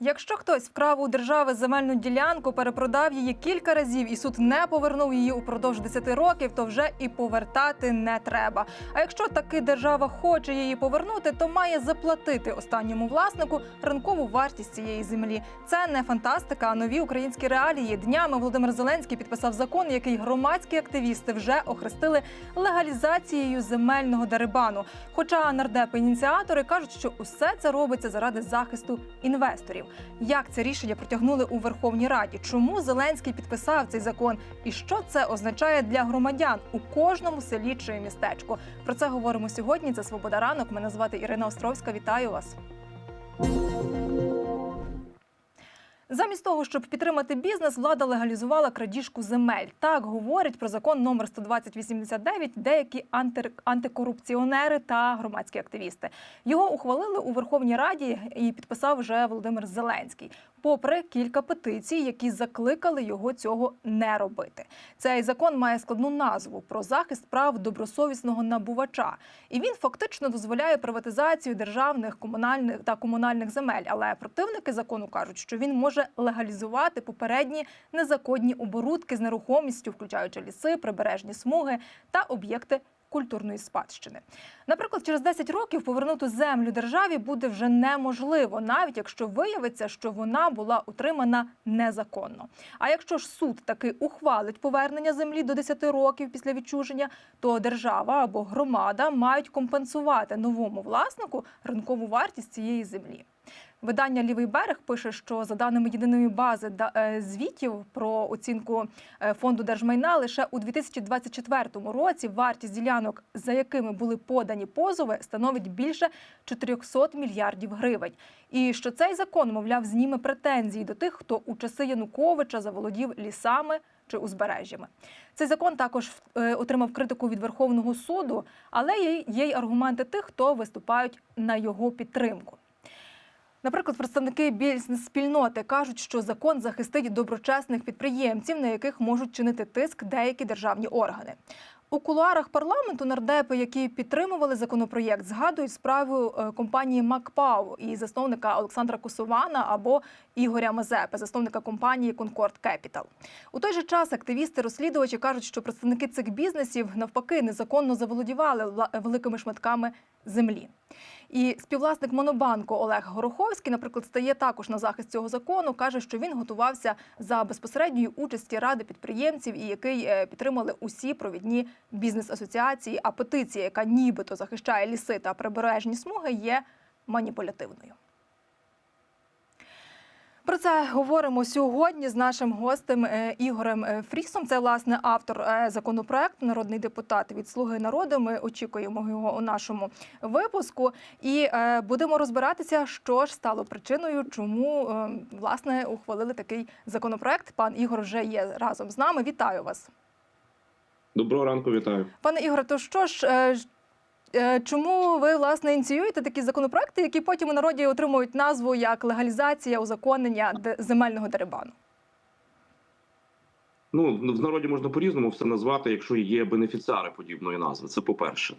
Якщо хтось вкрав у держави земельну ділянку, перепродав її кілька разів, і суд не повернув її упродовж 10 років, то вже і повертати не треба. А якщо таки держава хоче її повернути, то має заплатити останньому власнику ринкову вартість цієї землі. Це не фантастика, а нові українські реалії. Днями Володимир Зеленський підписав закон, який громадські активісти вже охрестили легалізацією земельного дерибану. Хоча нардепи-ініціатори кажуть, що усе це робиться заради захисту інвесторів. Як це рішення протягнули у Верховній Раді? Чому Зеленський підписав цей закон? І що це означає для громадян у кожному селі чи містечку? Про це говоримо сьогодні. Це Свобода ранок. Мене звати Ірина Островська. Вітаю вас. Замість того, щоб підтримати бізнес, влада легалізувала крадіжку земель. Так говорять про закон номер 12089 деякі анти... антикорупціонери та громадські активісти. Його ухвалили у Верховній Раді і підписав вже Володимир Зеленський. Попри кілька петицій, які закликали його цього не робити. Цей закон має складну назву про захист прав добросовісного набувача, і він фактично дозволяє приватизацію державних комунальних та комунальних земель. Але противники закону кажуть, що він може легалізувати попередні незаконні оборудки з нерухомістю, включаючи ліси, прибережні смуги та об'єкти. Культурної спадщини, наприклад, через 10 років повернути землю державі буде вже неможливо, навіть якщо виявиться, що вона була утримана незаконно. А якщо ж суд таки ухвалить повернення землі до 10 років після відчуження, то держава або громада мають компенсувати новому власнику ринкову вартість цієї землі. Видання Лівий берег пише, що за даними єдиної бази е, звітів про оцінку е, фонду держмайна, лише у 2024 році вартість ділянок, за якими були подані позови, становить більше 400 мільярдів гривень. І що цей закон, мовляв, зніме претензії до тих, хто у часи Януковича заволодів лісами чи узбережжями. Цей закон також е, отримав критику від Верховного суду, але є й аргументи тих, хто виступають на його підтримку. Наприклад, представники бізнес-спільноти кажуть, що закон захистить доброчесних підприємців, на яких можуть чинити тиск деякі державні органи. У кулуарах парламенту нардепи, які підтримували законопроєкт, згадують справу е, компанії МакПау і засновника Олександра Косована або Ігоря Мазепи, засновника компанії Concord Capital. У той же час активісти-розслідувачі кажуть, що представники цих бізнесів навпаки незаконно заволодівали великими шматками землі. І співвласник Монобанку Олег Гороховський, наприклад, стає також на захист цього закону. каже, що він готувався за безпосередньої участі ради підприємців, і який е, підтримали усі провідні бізнес-асоціації. А петиція, яка нібито захищає ліси та прибережні смуги, є маніпулятивною. Про це говоримо сьогодні з нашим гостем е, Ігорем е, Фрісом. Це власне автор е, законопроекту, народний депутат від Слуги народу. Ми очікуємо його у нашому випуску і будемо розбиратися, що ж стало причиною, чому власне ухвалили такий законопроект. Пан Ігор вже є разом з нами. Вітаю вас, Доброго ранку, вітаю. пане Ігоре. То що ж? Е, Чому ви власне ініціюєте такі законопроекти, які потім у народі отримують назву як легалізація узаконення земельного дерибану? Ну в народі можна по-різному все назвати, якщо є бенефіціари подібної назви. Це по-перше.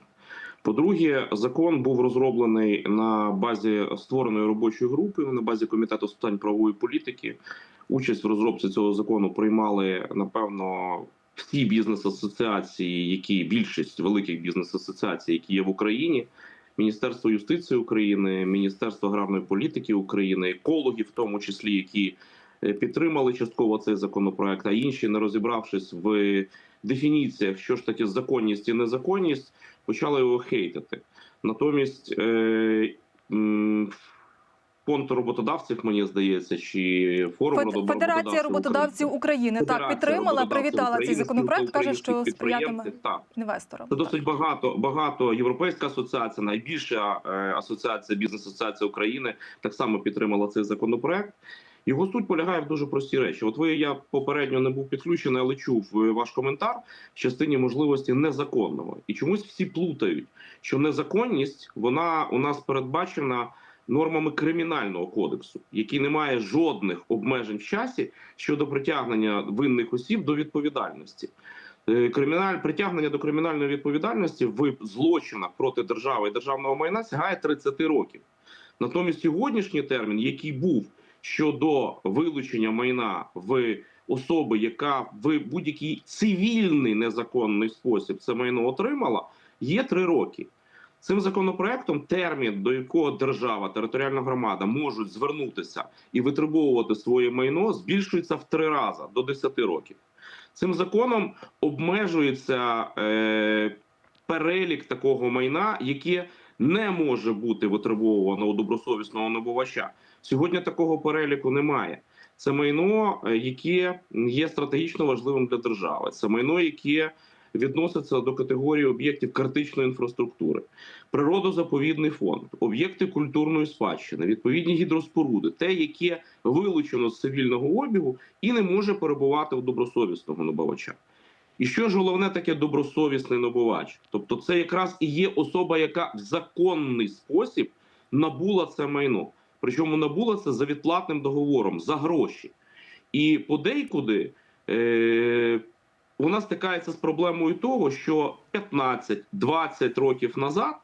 По-друге, закон був розроблений на базі створеної робочої групи, на базі комітету з питань правової політики. Участь в розробці цього закону приймали напевно всі бізнес-асоціації, які більшість великих бізнес-асоціацій, які є в Україні. Міністерство юстиції України, Міністерство аграрної політики України, екологи, в тому числі, які е, підтримали частково цей законопроект, а інші, не розібравшись в дефініціях, що ж таке законність і незаконність, почали його хейтити. Натомість е, фонд роботодавців, мені здається, чи форум Фед- Федерація роботодавців України так підтримала, роботодавців привітала цей законопроект. каже, що сприятиме. Так. інвесторам. Це досить багато. Багато європейська асоціація, найбільша е, асоціація бізнес-асоціація України, так само підтримала цей законопроект. Його суть полягає в дуже простій речі. От ви я попередньо не був підключений, але чув е, ваш коментар в частині можливості незаконного. І чомусь всі плутають, що незаконність вона у нас передбачена нормами кримінального кодексу, який не має жодних обмежень в часі щодо притягнення винних осіб до відповідальності. Е, Криміналь притягнення до кримінальної відповідальності в злочинах проти держави і державного майна сягає 30 років. Натомість сьогоднішній термін, який був щодо вилучення майна в особи, яка в будь-який цивільний незаконний спосіб це майно отримала, є три роки. Цим законопроектом термін, до якого держава, територіальна громада можуть звернутися і витребовувати своє майно, збільшується в три рази до 10 років. Цим законом обмежується е, перелік такого майна, яке не може бути витребовувано у добросовісного набувача. Сьогодні такого переліку немає. Це майно, е, яке є стратегічно важливим для держави. Це майно, яке відноситься до категорії об'єктів критичної інфраструктури, природозаповідний фонд, об'єкти культурної спадщини, відповідні гідроспоруди, те, яке вилучено з цивільного обігу і не може перебувати у добросовісного набувача. І що ж головне таке добросовісний набувач? Тобто, це якраз і є особа, яка в законний спосіб набула це майно. Причому набула це за відплатним договором за гроші. І подейкуди е, вона стикається з проблемою того, що 15-20 років назад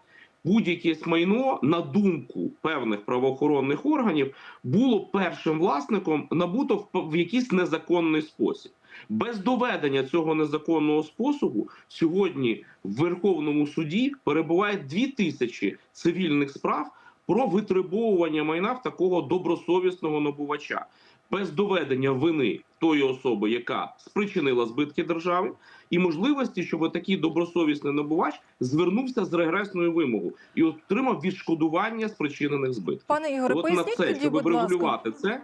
будь-яке майно, на думку певних правоохоронних органів, було першим власником набуто в, якийсь незаконний спосіб. Без доведення цього незаконного способу сьогодні в Верховному суді перебуває тисячі цивільних справ про витребовування майна в такого добросовісного набувача без доведення вини тої особи, яка спричинила збитки держави, і можливості, щоб такий добросовісний набувач звернувся з регресною вимогою і отримав відшкодування спричинених збитків. Пане Ігоре, От на поясніть це, тоді, щоб будь ласка. врегулювати це,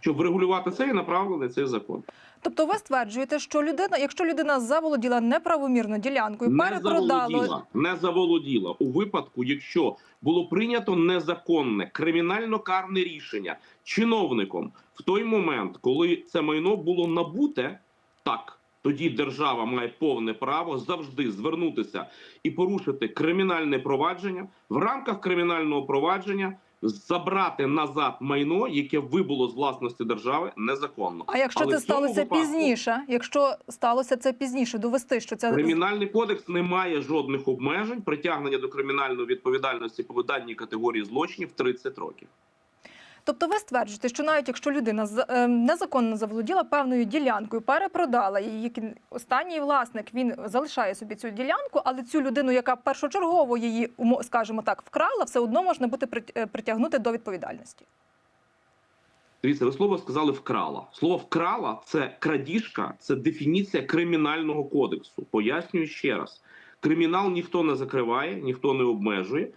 щоб врегулювати це, і направлений цей закон. Тобто ви стверджуєте, що людина, якщо людина заволоділа неправомірно ділянкою, не перепродала заволоділа, не заволоділа у випадку, якщо було прийнято незаконне кримінально-карне рішення чиновником в той момент, коли це майно було набуте, так тоді держава має повне право завжди звернутися і порушити кримінальне провадження в рамках кримінального провадження. Забрати назад майно, яке вибуло з власності держави незаконно. А якщо Але це сталося випадку- пізніше, якщо сталося це пізніше, довести, що це Кримінальний кодекс не має жодних обмежень притягнення до кримінальної відповідальності по даній категорії злочинів 30 років. Тобто ви стверджуєте, що навіть якщо людина е, незаконно заволоділа певною ділянкою, перепродала її останній власник, він залишає собі цю ділянку, але цю людину, яка першочергово її, скажімо так, вкрала, все одно можна бути е, притягнути до відповідальності. Дивіться, ви слово сказали вкрала. Слово вкрала це крадіжка, це дефініція кримінального кодексу. Пояснюю ще раз: кримінал ніхто не закриває, ніхто не обмежує,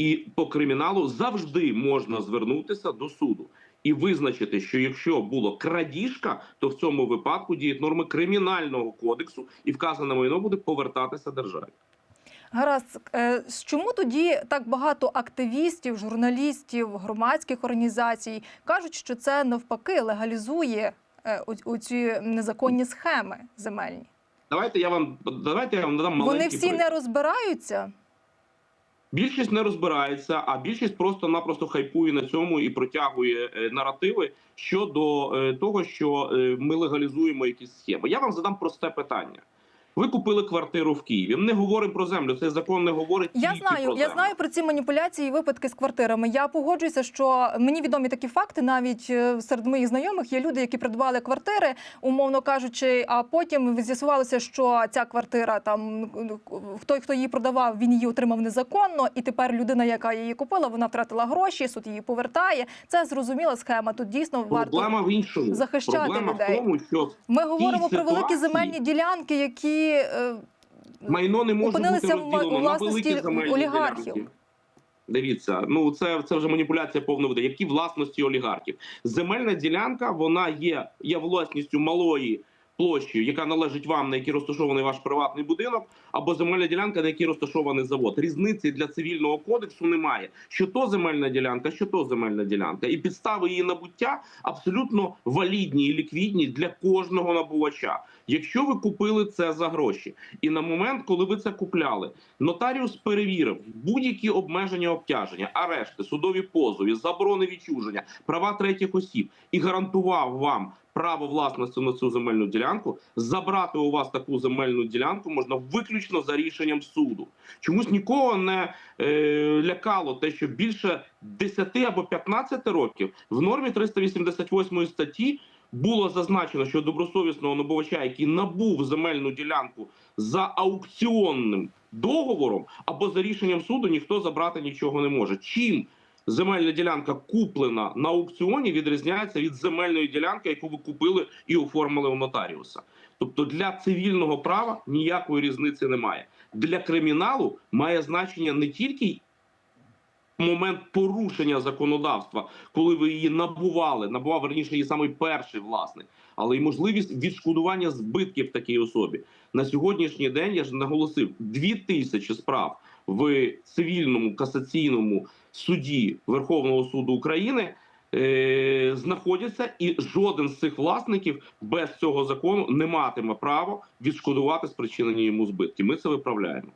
і по криміналу завжди можна звернутися до суду і визначити, що якщо було крадіжка, то в цьому випадку діють норми кримінального кодексу, і вказане майно буде повертатися державі. Гаразд, е, чому тоді так багато активістів, журналістів, громадських організацій кажуть, що це навпаки легалізує е, оці незаконні схеми земельні? Давайте я вам давайте я вам надам маленький Вони всі приклад. не розбираються. Більшість не розбирається, а більшість просто-напросто хайпує на цьому і протягує е, наративи щодо е, того, що е, ми легалізуємо якісь схеми. Я вам задам просте питання. Ви купили квартиру в Києві. Ми не говоримо про землю. Цей закон не говорить Я тільки знаю, про я землю. знаю про ці маніпуляції і випадки з квартирами. Я погоджуюся, що мені відомі такі факти. Навіть е, серед моїх знайомих є люди, які придбали квартири, умовно кажучи, а потім з'ясувалося, що ця квартира там той, хто її продавав, він її отримав незаконно, і тепер людина, яка її купила, вона втратила гроші, суд її повертає. Це зрозуміла схема. Тут дійсно варто. Проблема в іншому. захищати Проблема людей. в тому, що Ми говоримо про великі земельні ділянки, які е, майно не може Опинилися бути в розділено на власності великі земельні олігархів. ділянки. Дивіться, ну це, це вже маніпуляція повна води. Які власності олігархів? Земельна ділянка вона є, є власністю малої площі, яка належить вам, на якій розташований ваш приватний будинок, або земельна ділянка, на якій розташований завод. Різниці для цивільного кодексу немає. Що то земельна ділянка, що то земельна ділянка, і підстави її набуття абсолютно валідні і ліквідні для кожного набувача. Якщо ви купили це за гроші, і на момент, коли ви це купляли, нотаріус перевірив будь-які обмеження обтяження, арешти, судові позови, заборони відчуження, права третіх осіб і гарантував вам право власності на цю земельну ділянку, забрати у вас таку земельну ділянку можна виключно за рішенням суду. Чомусь нікого не е, лякало те, що більше 10 або 15 років в нормі 388 статті було зазначено, що добросовісного набувача, який набув земельну ділянку за аукціонним договором або за рішенням суду, ніхто забрати нічого не може. Чим земельна ділянка куплена на аукціоні, відрізняється від земельної ділянки, яку ви купили і оформили у нотаріуса. Тобто для цивільного права ніякої різниці немає. Для криміналу має значення не тільки момент порушення законодавства, коли ви її набували, набував верніше її самий перший власник, але й можливість відшкодування збитків такій особі. На сьогоднішній день я ж наголосив дві тисячі справ в цивільному касаційному суді Верховного суду України. е, Знаходяться, і жоден з цих власників без цього закону не матиме права відшкодувати спричинені йому збитки. Ми це виправляємо.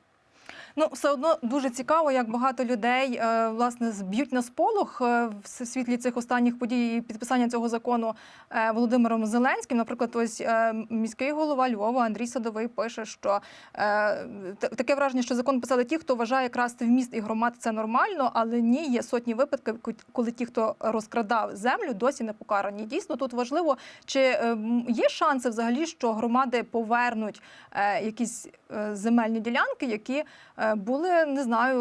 Ну, все одно дуже цікаво, як багато людей е, власне зб'ють на сполох е, в світлі цих останніх подій і підписання цього закону е, Володимиром Зеленським. Наприклад, ось міський голова Львова Андрій Садовий пише, що таке враження, що закон писали ті, хто вважає красти в міст і громад це нормально, але ні, є сотні випадків, коли ті, хто розкрадав землю, досі не покарані. Дійсно, тут важливо, чи є шанси взагалі, що громади повернуть якісь земельні ділянки, які були, не знаю,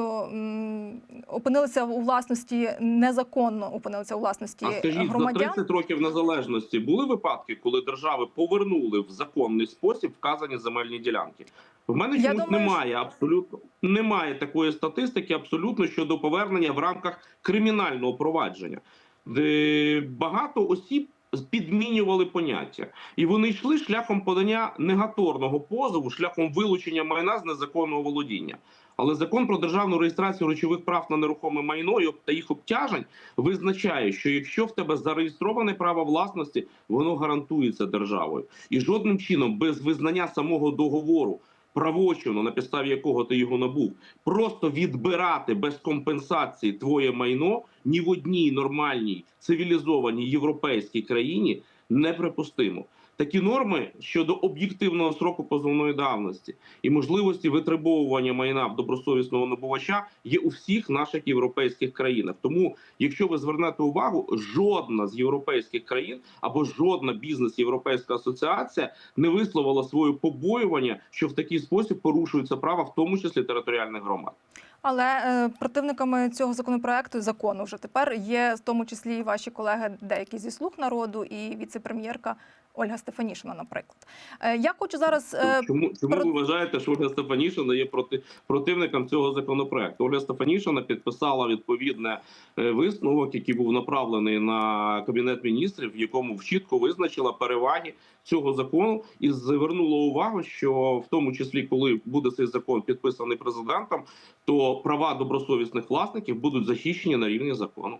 опинилися у власності незаконно опинилися у власності А скажіть, за 30 років незалежності були випадки, коли держави повернули в законний спосіб вказані земельні ділянки? В мене чомусь думаю, немає абсолютно немає такої статистики абсолютно щодо повернення в рамках кримінального провадження, де багато осіб підмінювали поняття, і вони йшли шляхом подання негаторного позову, шляхом вилучення майна з незаконного володіння. Але закон про державну реєстрацію речових прав на нерухоме майно та їх обтяжень визначає, що якщо в тебе зареєстроване право власності, воно гарантується державою, і жодним чином без визнання самого договору. Правочину, на підставі якого ти його набув, просто відбирати без компенсації твоє майно ні в одній нормальній цивілізованій європейській країні неприпустимо. Такі норми щодо об'єктивного сроку позовної давності і можливості витребовування майна в добросовісного набувача є у всіх наших європейських країнах. Тому, якщо ви звернете увагу, жодна з європейських країн або жодна бізнес європейська асоціація не висловила своє побоювання, що в такий спосіб порушуються права, в тому числі територіальних громад. Але е, противниками цього законопроекту закону вже тепер є в тому числі і ваші колеги, деякі зі слуг народу, і віце-прем'єрка Ольга Стефанішина, наприклад. Е, я хочу зараз е, Чому чому ви вважаєте, що Ольга Стефанішина є проти противником цього законопроекту? Ольга Стефанішина підписала відповідне е, висновок, який був направлений на кабінет міністрів, в якому чітко визначила переваги цього закону, і звернула увагу, що в тому числі, коли буде цей закон підписаний президентом, то права добросовісних власників будуть захищені на рівні закону.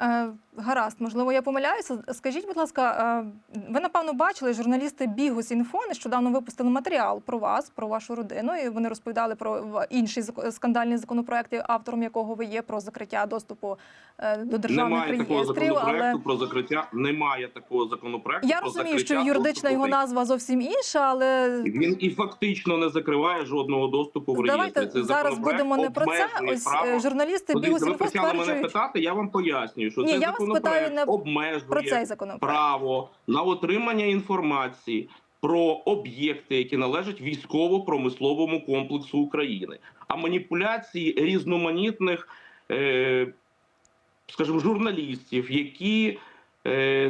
Е, Гаразд, можливо, я помиляюся. Скажіть, будь ласка, е, ви напевно бачили, журналісти Бігус Інфо нещодавно випустили матеріал про вас, про вашу родину. І вони розповідали про в- інший зак- скандальний законопроект, автором якого ви є про закриття доступу е, до державних Немає реєстрів. Але про закриття. Немає такого законопроекту. я про розумію, що юридична його назва зовсім інша, але Він і фактично не закриває жодного доступу в давайте Цей зараз будемо не про це. Ось журналісти Бігус Інфо почали мене питати. Я вам пояснюю, що Ні, цей я вас законопроект не обмежує про цей законопроект. право на отримання інформації про об'єкти, які належать військово-промисловому комплексу України, а маніпуляції різноманітних, е, скажімо, журналістів, які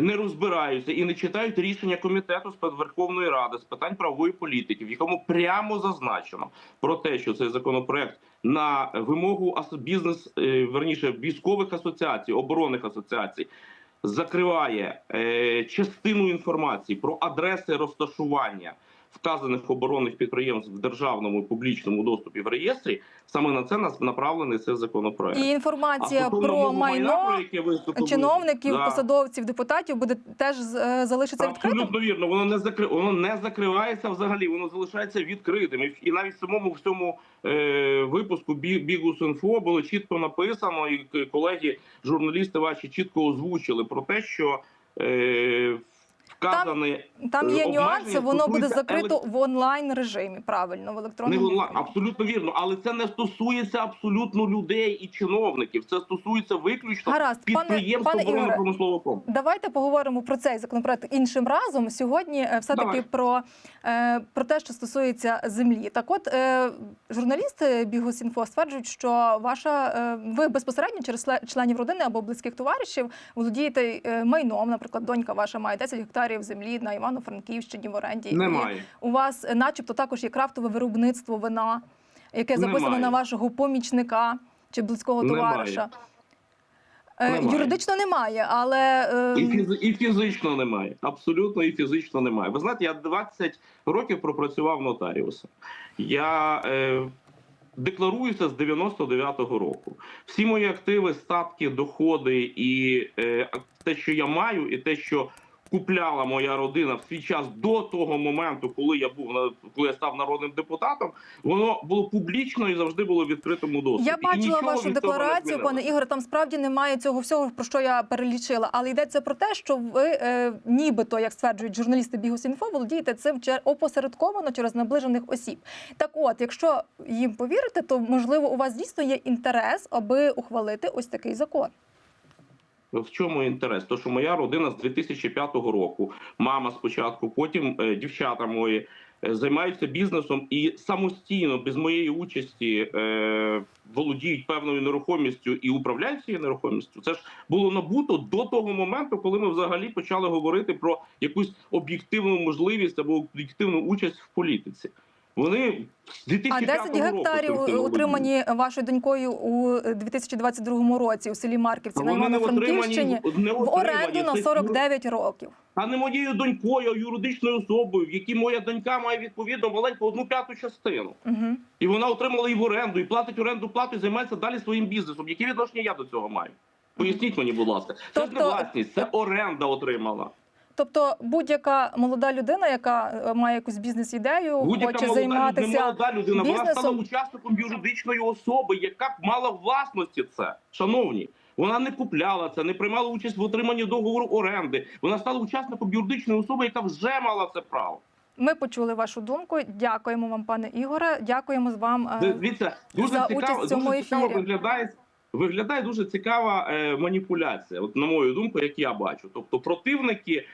не розбираються і не читають рішення комітету з Верховної Ради з питань правової політики, в якому прямо зазначено про те, що цей законопроект на вимогу бізнес, е, верніше військових асоціацій, оборонних асоціацій. Закриває е, частину інформації про адреси розташування вказаних оборонних підприємств в державному і публічному доступі в реєстрі. Саме на це нас направлений цей законопроект. І інформація стосовно про майна, майно про яке виступили, чиновників, да. посадовців, депутатів буде теж е, залишиться відкритим. Абсолютно вірно. Воно не закри... воно не закривається взагалі. Воно залишається відкритим. І, навіть в самому в цьому е, випуску Бі- Бігус інфо було чітко написано, і колеги, журналісти ваші чітко озвучили про те, що е, вказане Там є Е, нюанси, воно буде закрито в онлайн режимі. Правильно, в не електронному онлайн. Абсолютно вірно, але це не стосується абсолютно людей і чиновників. Це стосується виключно Гаразд, пане, підприємств оборонно-промислового комплексу. Давайте поговоримо про цей законопроект іншим разом. Сьогодні е, все таки про, е, про те, що стосується землі. Так, от журналісти Бігус.Інфо стверджують, що ваша ви безпосередньо через членів родини або близьких товаришів володієте майном. Наприклад, донька ваша має 10 гектарів землі на Івано-Франківщині в оренді. І у вас, е, начебто, також є крафтове виробництво вина, яке записано Немає. на вашого помічника чи близького Немає. товариша. Е, Немає. Юридично немає, але е, І, фіз... і фізично немає. Абсолютно і фізично немає. Ви знаєте, я 20 років пропрацював нотаріусом. Я е, декларуюся з 99-го року. Всі мої активи, статки, доходи і е, те, що я маю, і те, що купляла моя родина в свій час до того моменту, коли я був коли я став народним депутатом, воно було публічно і завжди було в відкритому доступі. Я бачила вашу декларацію, пане Ігоре. Там справді немає цього всього, про що я перелічила. Але йдеться про те, що ви е, нібито, як стверджують журналісти Бігус.Інфо, володієте цим опосередковано через наближених осіб. Так, от, якщо їм повірити, то можливо у вас дійсно є інтерес, аби ухвалити ось такий закон. В чому інтерес? То, що моя родина з 2005 року, мама спочатку, потім е, дівчата мої е, займаються бізнесом і самостійно, без моєї участі, е, володіють певною нерухомістю і управляють цією нерухомістю. Це ж було набуто до того моменту, коли ми взагалі почали говорити про якусь об'єктивну можливість або об'єктивну участь в політиці. Вони з 2005 А 10 року гектарів цим отримані вашою донькою у 2022 році у селі Марківці на Івано-Франківщині в оренду на Це 49 років. а не моєю донькою, а юридичною особою, в якій моя донька має відповідно маленьку одну п'яту частину. Угу. І вона отримала і в оренду, і платить оренду плату, і займається далі своїм бізнесом. Які відношення я до цього маю? Поясніть мені, будь ласка, це ж не Тобто- власність, це оренда отримала. Тобто будь-яка молода людина, яка е, має якусь бізнес-ідею, хоче молода, не молода людина, вона стала учасником юридичної особи, яка б мала власності це. Шановні, вона не купляла це, не приймала участь в отриманні договору оренди. Вона стала учасником юридичної особи, яка вже мала це право. Ми почули вашу думку. Дякуємо вам, пане Ігоре. Дякуємо з вам. е, Дивіться, дуже за цікаво, участь в цьому дуже цікаво ефірі. виглядає. Виглядає дуже цікава е, маніпуляція, от на мою думку, як я бачу. Тобто, противники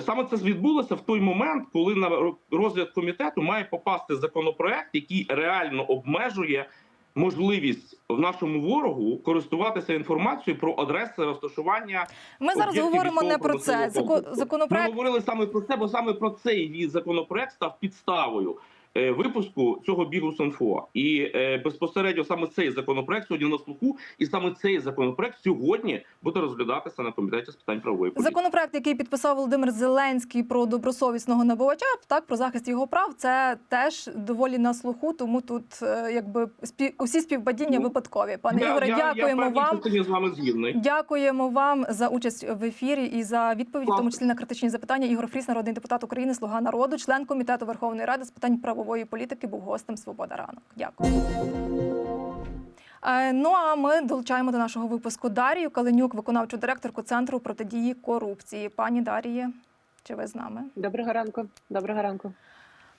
саме це відбулося в той момент, коли на розгляд комітету має попасти законопроект, який реально обмежує можливість в нашому ворогу користуватися інформацією про адреси розташування Ми зараз говоримо не про це. військово-промислового Ми говорили саме про це, бо саме про цей законопроект став підставою е, випуску цього Бігус.Інфо. І е, безпосередньо саме цей законопроект сьогодні на слуху, і саме цей законопроект сьогодні буде розглядатися на комітеті з питань правової політики. Законопроект, який підписав Володимир Зеленський про добросовісного набувача, так про захист його прав, це теж доволі на слуху. Тому тут е, якби спів усі співпадіння Ну, випадкові. Пане Я- Ігоре, я, я, дякуємо певній вам. частині з вами згідний. Дякуємо вам за участь в ефірі і за відповідь, в тому числі на критичні запитання. Ігор Фріс, народний депутат України, слуга народу, член комітету Верховної Ради з питань правової політики, був гостем Свобода ранок. Дякую. Е, Ну а ми долучаємо до нашого випуску Дарію Каленюк, виконавчу директорку центру протидії корупції. Пані Даріє, чи ви з нами? Доброго ранку. Доброго ранку.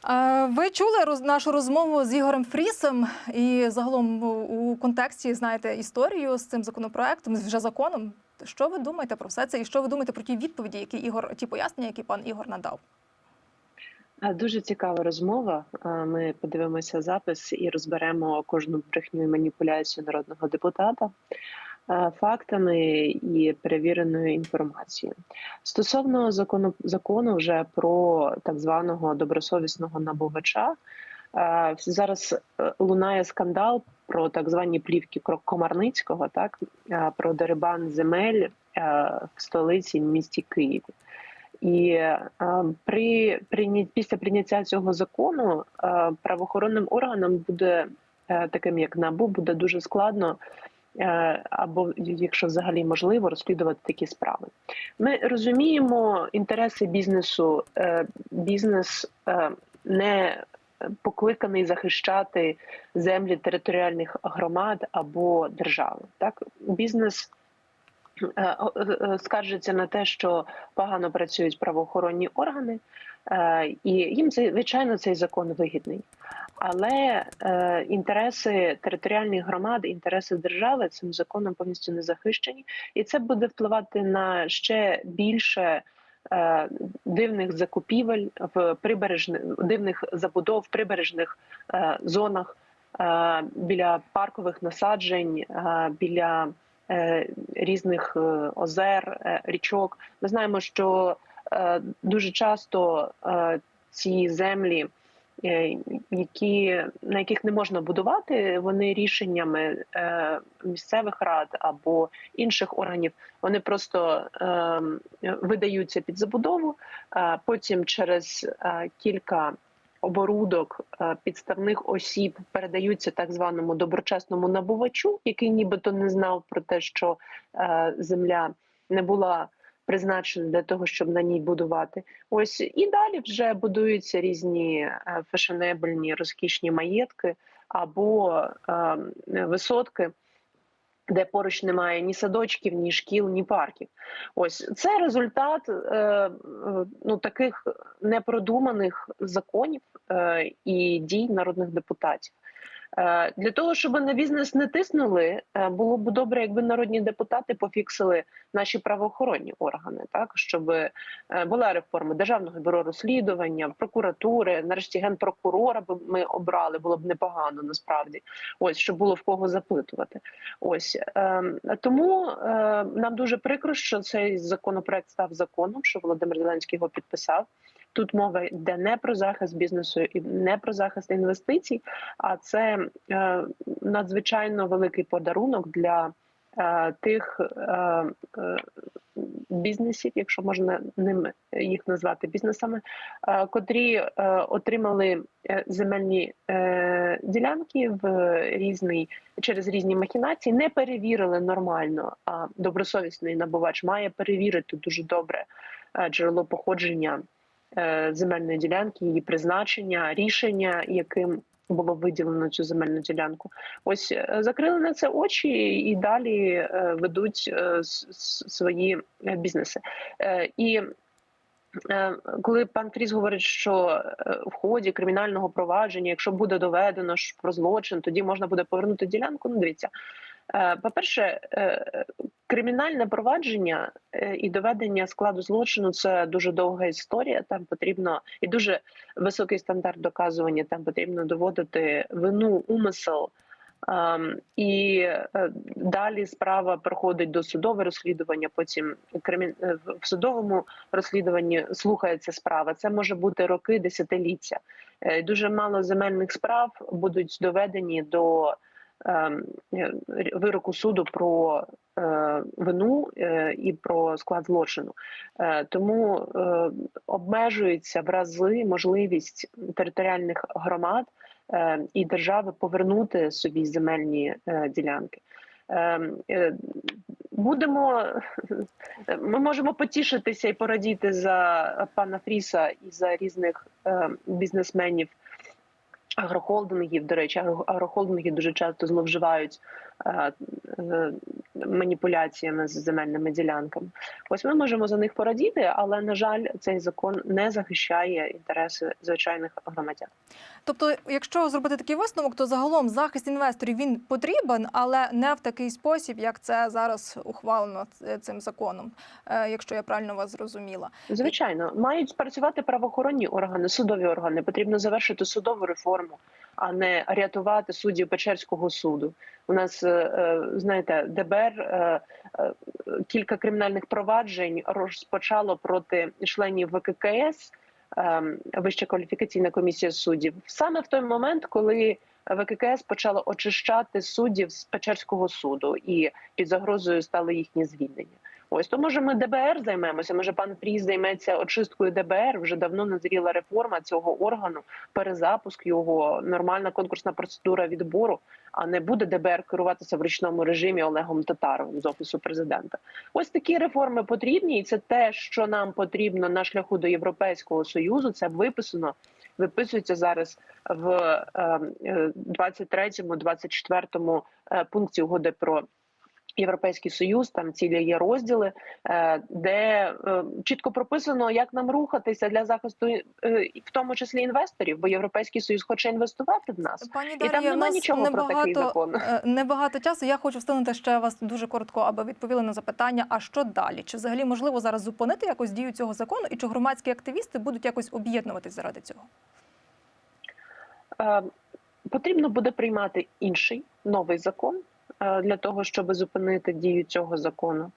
Е, Ви чули нашу розмову з Ігорем Фрісом і загалом у- у контексті знаєте історію з цим законопроектом, з вже законом. Що ви думаєте про все це? І що ви думаєте про ті відповіді, які Ігор, ті пояснення, які пан Ігор надав? Дуже цікава розмова. Ми подивимося запис і розберемо кожну брехню і маніпуляцію народного депутата фактами і перевіреною інформацією. Стосовно закону закону вже про так званого добросовісного набувача. Зараз е, лунає скандал про так звані плівки Комарницького, так про дерибан земель в столиці в місті Києві. І е, при після прийняття цього закону е, правоохоронним органам буде е, таким, як НАБУ, буде дуже складно. Або якщо взагалі можливо розслідувати такі справи, ми розуміємо інтереси бізнесу. Бізнес не покликаний захищати землі територіальних громад або держави. Так, бізнес скаржаться на те, що погано працюють правоохоронні органи, е, і їм звичайно цей закон вигідний. Але е, інтереси територіальних громад, інтереси держави цим законом повністю не захищені, і це буде впливати на ще більше е, дивних закупівель в прибережних дивних забудов в прибережних е, зонах е, біля паркових насаджень, е, біля е, різних е, озер, е, річок. Ми знаємо, що е, дуже часто е, ці землі, е, які на яких не можна будувати, вони рішеннями е, місцевих рад або інших органів, вони просто е, видаються під забудову. е, Потім через е, кілька оборудок е, підставних осіб передаються так званому доброчесному набувачу, який нібито не знав про те, що е, земля не була призначена для того, щоб на ній будувати. Ось і далі вже будуються різні е, фешенебельні розкішні маєтки або висотки. Де поруч немає ні садочків, ні шкіл, ні парків. Ось це результат е, е, ну таких непродуманих законів е, і дій народних депутатів. Е, Для того, щоб на бізнес не тиснули, е, було б добре, якби народні депутати пофіксили наші правоохоронні органи, так щоб е, була реформа державного бюро розслідування, прокуратури, нарешті генпрокурора би ми обрали, було б непогано насправді. Ось щоб було в кого запитувати. Ось е, тому нам дуже прикро, що цей законопроект став законом, що Володимир Зеленський його підписав. Тут мова йде не про захист бізнесу і не про захист інвестицій, а це е, надзвичайно великий подарунок для е, тих е, бізнесів, якщо можна ним їх назвати бізнесами, котрі отримали земельні ділянки в різний через різні махінації, не перевірили нормально. А добросовісний набувач має перевірити дуже добре джерело походження земельної ділянки, її призначення, рішення, яким було виділено цю земельну ділянку. Ось е, закрили на це очі і далі е, ведуть е, свої е, бізнеси. Е, І е, коли пан Фріз говорить, що е, в ході кримінального провадження, якщо буде доведено про злочин, тоді можна буде повернути ділянку. Ну, дивіться. Е, По-перше, е, кримінальне провадження е, і доведення складу злочину це дуже довга історія. Там потрібно і дуже високий стандарт доказування. Там потрібно доводити вину, умисел. Ем, І далі справа проходить до судове розслідування. Потім в судовому розслідуванні слухається справа. Це може бути роки, десятиліття. Дуже мало земельних справ будуть доведені до вироку суду про е, вину е, і про склад злочину. Е, Тому е, обмежується в рази можливість територіальних громад е, і держави повернути собі земельні е, ділянки. Е, е, Будемо ми можемо потішитися і порадіти за пана Фріса і за різних е, бізнесменів. Агрохолдингів, до речі, агрохолдинги дуже часто зловживають е, е, маніпуляціями з земельними ділянками. Ось ми можемо за них порадіти, але на жаль, цей закон не захищає інтереси звичайних громадян. Тобто, якщо зробити такий висновок, то загалом захист інвесторів він потрібен, але не в такий спосіб, як це зараз ухвалено цим законом, е, якщо я правильно вас зрозуміла. Звичайно, мають працювати правоохоронні органи, судові органи. Потрібно завершити судову реформу, а не рятувати суддів Печерського суду. У нас е, е, знаєте, ДБР е, кілька кримінальних проваджень розпочало проти членів ВККС, Вища кваліфікаційна комісія суддів, саме в той момент, коли ВККС почало очищати суддів з Печерського суду, і під загрозою стали їхні звільнення. Ось то може ми ДБР займемося. Може пан Фріз займеться очисткою ДБР. Вже давно назріла реформа цього органу, перезапуск його, нормальна конкурсна процедура відбору. А не буде ДБР керуватися в ручному режимі Олегом Татаровим з офісу президента. Ось такі реформи потрібні, і це те, що нам потрібно на шляху до Європейського союзу. Це виписано. Виписується зараз в е, е, 23-му, 24-му е, пункті угоди про Європейський союз там цілі є розділи, е, де е, чітко прописано, як нам рухатися для захисту, е, в тому числі інвесторів, бо європейський союз хоче інвестувати в нас. Пані там Дар'я, в нема нас нічого про такий закон. небагато часу. Я хочу встигнути ще вас дуже коротко, аби відповіли на запитання. А що далі? Чи взагалі можливо зараз зупинити якось дію цього закону, і чи громадські активісти будуть якось об'єднуватись заради цього? Потрібно буде приймати інший новий закон для того, щоб зупинити дію цього закону.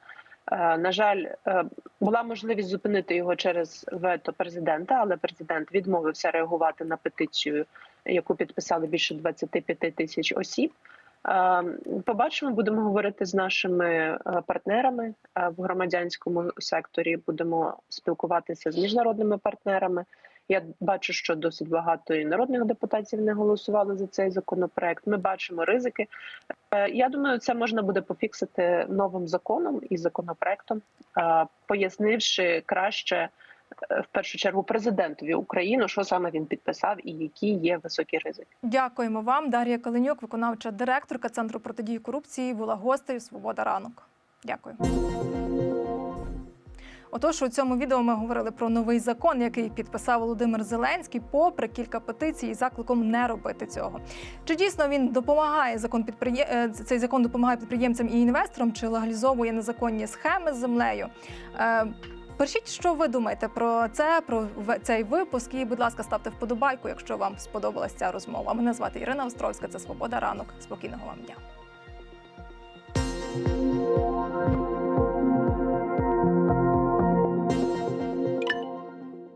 Е, На жаль, е, була можливість зупинити його через вето президента, але президент відмовився реагувати на петицію, яку підписали більше 25 тисяч осіб. Е, Побачимо, будемо говорити з нашими е, партнерами е, в громадянському секторі. Будемо спілкуватися з міжнародними партнерами. Я бачу, що досить багато і народних депутатів не голосували за цей законопроект. Ми бачимо ризики. Е, Я думаю, це можна буде пофіксити новим законом і законопроектом, е, пояснивши краще е, в першу чергу президентові України, що саме він підписав і які є високі ризики. Дякуємо вам. Дар'я Калинюк, виконавча директорка Центру протидії корупції, була гостею Свобода ранок. Дякую. Отож, у цьому відео ми говорили про новий закон, який підписав Володимир Зеленський, попри кілька петицій із закликом не робити цього. Чи дійсно він допомагає закон підприє... е, цей закон допомагає підприємцям і інвесторам, чи легалізовує незаконні схеми з землею? Е, Пишіть, що ви думаєте про це, про цей випуск. І, будь ласка, ставте вподобайку, якщо вам сподобалася ця розмова. Мене звати Ірина Островська. Це Свобода ранок. Спокійного вам дня.